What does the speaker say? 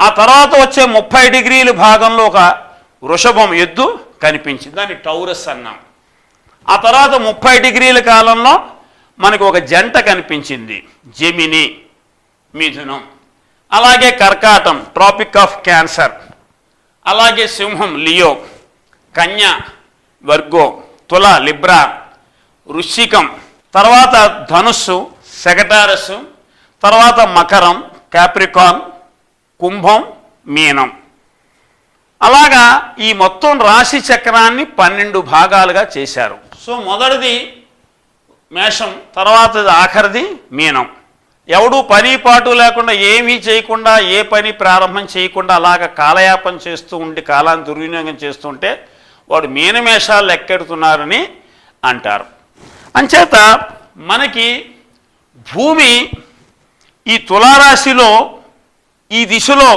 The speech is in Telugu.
ఆ తర్వాత వచ్చే ముప్పై డిగ్రీల భాగంలో ఒక వృషభం ఎద్దు కనిపించింది. దాన్ని టౌరస్ అన్నాం. ఆ తర్వాత ముప్పై డిగ్రీల కాలంలో మనకు ఒక జంట కనిపించింది. జెమిని మిథునం. అలాగే కర్కాటం ట్రాపిక్ ఆఫ్ క్యాన్సర్. అలాగే సింహం లియో కన్య వర్గో తుల లిబ్రా వృశ్చికం. తర్వాత ధనుస్సు సెగటారస్సు. తర్వాత మకరం క్యాప్రికాన్ కుంభం మీనం. అలాగా ఈ మొత్తం రాశి చక్రాన్ని పన్నెండు భాగాలుగా చేశారు. సో మొదటిది మేషం తర్వాత ఆఖరిది మీనం. ఎవడు పని పాటు లేకుండా ఏమీ చేయకుండా ఏ పని ప్రారంభం చేయకుండా అలాగ కాలయాపన చేస్తూ ఉండి కాలాన్ని దుర్వినియోగం చేస్తుంటే వాడు మీనమేషాలు లెక్కెడుతున్నారని అంటారు. అంచేత మనకి భూమి ఈ తులారాశిలో ఈ దిశలో